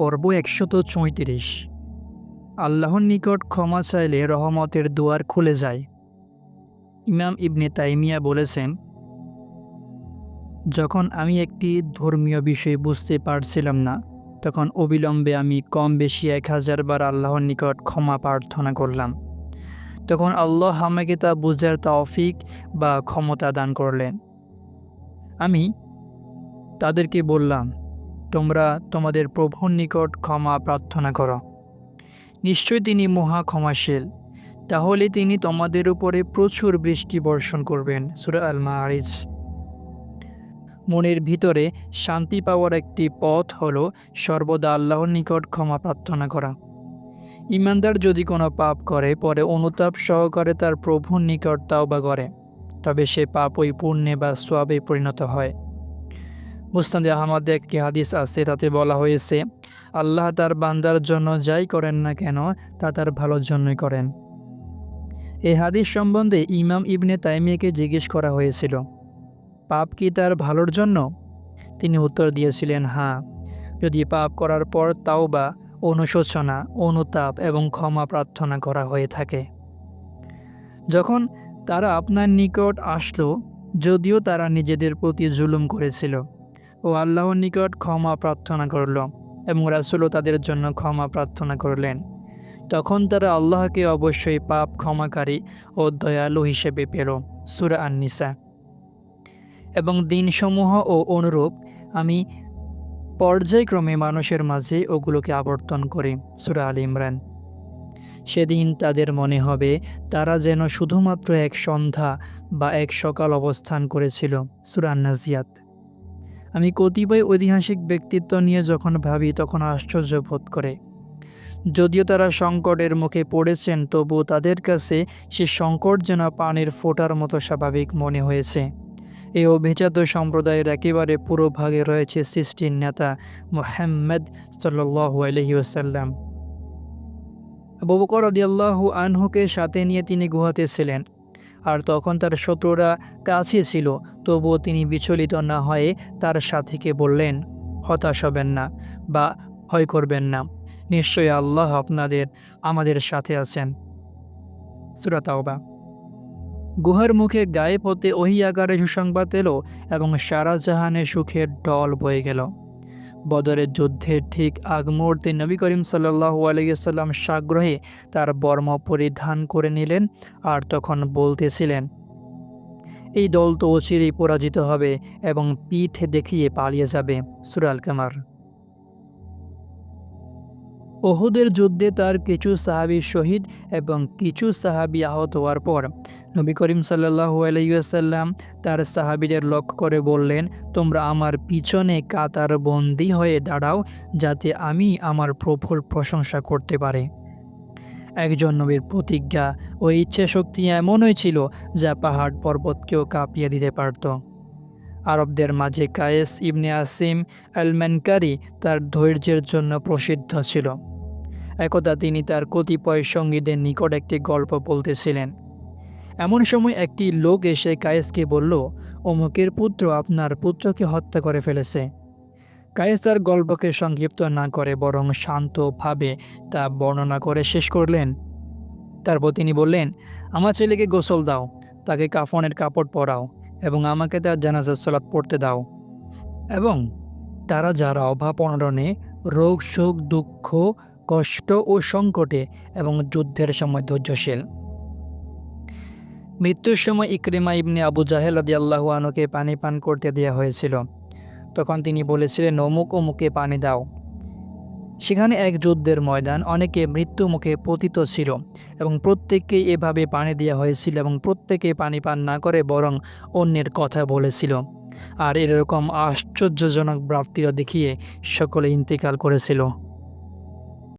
পর্ব একশত চৈত্রিশ। আল্লাহর নিকট ক্ষমা চাইলে রহমতের দুয়ার খুলে যায়। ইমাম ইবনে তাইমিয়া বলেছেন, যখন আমি একটি ধর্মীয় বিষয় বুঝতে পারছিলাম না, তখন অবিলম্বে আমি কম বেশি এক হাজার বার আল্লাহর নিকট ক্ষমা প্রার্থনা করলাম। তখন আল্লাহ আমাকে তা বুঝার তৌফিক বা ক্ষমতা দান করলেন। আমি তাদেরকে বললাম তোমরা তোমাদের প্রভুর নিকট ক্ষমা প্রার্থনা করো। নিশ্চয় তিনি মহা ক্ষমাশীল। তাহলে তিনি তোমাদের উপরে প্রচুর বৃষ্টি বর্ষণ করবেন, সুরা আল মারিজ মনের ভিতরে শান্তি পাওয়ার একটি পথ হল সর্বদা আল্লাহর নিকট ক্ষমা প্রার্থনা করা। ইমানদার যদি কোনো পাপ করে, পরে অনুতাপ সহকারে তার প্রভুর নিকট তাওবা করে, তবে সে পাপ ওই পুণ্যে বা সোয়াবে পরিণত হয়। মুস্তাদে আহমদে একটি হাদিস আছে, তাতে বলা হয়েছে, আল্লাহ তার বান্দার জন্য যাই করেন না কেন, তা তার ভালোর জন্যই করেন। এই হাদিস সম্বন্ধে ইমাম ইবনে তাইমিয়াকে জিজ্ঞেস করা হয়েছিল, পাপ কি তার ভালোর জন্য? তিনি উত্তর দিয়েছিলেন হ্যাঁ যদি পাপ করার পর তাও বা অনুশোচনা, অনুতাপ এবং ক্ষমা প্রার্থনা করা হয়ে থাকে। যখন তারা আপনার নিকট আসলো, যদিও তারা নিজেদের প্রতি জুলুম করেছিল ও আল্লাহর নিকট ক্ষমা প্রার্থনা করল এবং রাসুলও তাদের জন্য ক্ষমা প্রার্থনা করলেন। তখন তারা আল্লাহকে অবশ্যই পাপ ক্ষমাকারী ও দয়ালু হিসেবে পেল, সুরা আননিসা। এবং দিনসমূহ ও অনুরূপ আমি পর্যায়ক্রমে মানুষের মাঝে ওগুলোকে আবর্তন করি, সুরা আল ইমরান। সেদিন তাদের মনে হবে তারা যেন শুধুমাত্র এক সন্ধ্যা বা এক সকাল অবস্থান করেছিল, সুরা নাজিয়াত আমি কতিপয় ঐতিহাসিক ব্যক্তিত্ব নিয়ে যখন ভাবি, তখন আশ্চর্য বোধ করে। যদিও তারা সংকটের মুখে পড়েছেন, তবু তাদের কাছে সে সংকট যেন পানির ফোটার মতো স্বাভাবিক মনে হয়েছে। এই অভিজাত সম্প্রদায়ের একেবারে পুরো ভাগে রয়েছে সৃষ্টির নেতা মোহাম্মদ সাল্লাহ আলহি ওসাল্লাম ববকর আনহুকে সাথে নিয়ে তিনি গুহাতে ছিলেন। আর তখন তার শত্রুরা কাছে ছিল, তবুও তিনি বিচলিত না হয়ে তার সাথীকে বললেন, হতাশ হবেন না বা ভয় করবেন না। নিশ্চয়ই আল্লাহ আপনাদের, আমাদের সাথে আছেন। সুরাতাওবা গুহার মুখে গায়েব হতে ওহি আকারে সুসংবাদ এলো এবং সারা জাহানে সুখের ডল বয়ে গেল। বদরের যুদ্ধের ঠিক আগ মুহূর্তে নবী করিম সাল্লাহ আলাইসাল্লাম সাগ্রহে তার বর্ম পরিধান করে নিলেন আর তখন বলতেছিলেন, এই দল তো অচিরেই পরাজিত হবে এবং পিঠ দেখিয়ে পালিয়ে যাবে। সুরাল কামার ওহুদের যুদ্ধে তার কিছু সাহাবি শহীদ এবং কিছু সাহাবি আহত হওয়ার পর নবী করিম সাল্লাহ আলাইসাল্লাম তার সাহাবিদের লক্ষ্য করে বললেন, তোমরা আমার পিছনে কাতার বন্দি হয়ে দাঁড়াও যাতে আমি আমার প্রভুর প্রশংসা করতে পারে। একজন নবীর প্রতিজ্ঞা ও ইচ্ছে শক্তি এমনই ছিল যা পাহাড় পর্বতকেও কাঁপিয়ে দিতে পারত। আরবদের মাঝে কায়েস ইবনে আসিম আলম্যানকারি তার ধৈর্যের জন্য প্রসিদ্ধ ছিল। একদা তিনি তার কতিপয় সঙ্গীদের নিকট একটি গল্প বলতেছিলেন। এমন সময় একটি লোক এসে কায়েসকে বলল, অমুকের পুত্র আপনার পুত্রকে হত্যা করে ফেলেছে। কায়েস তার গল্পকে সংক্ষিপ্ত না করে বরং শান্তভাবে তা বর্ণনা করে শেষ করলেন। তারপর তিনি বললেন, আমার ছেলেকে গোসল দাও, তাকে কাফনের কাপড় পরাও। এবং আমাকে তার জানাজার সলাৎ পড়তে দাও। এবং তারা যারা অভাব অনরণে রোগ, শোক, দুঃখ, কষ্ট ও সংকটে এবং যুদ্ধের সময় ধৈর্যশীল। মৃত্যুর সময় ইকরিমা ইবনে আবু জাহেল আদি আল্লাহ আনুকে পানি পান করতে দেওয়া হয়েছিল। তখন তিনি বলেছিলেন, অমুক অমুকে পানি দাও। সেখানে এক যুদ্ধের ময়দান, অনেকে মৃত্যু মুখে পতিত ছিল এবং প্রত্যেককে এভাবে পানি দেওয়া হয়েছিল এবং প্রত্যেকে পানি পান না করে বরং অন্যের কথা বলেছিল। আর এরকম আশ্চর্যজনক প্রাপ্তিও দেখিয়ে সকলে ইন্তেকাল করেছিল।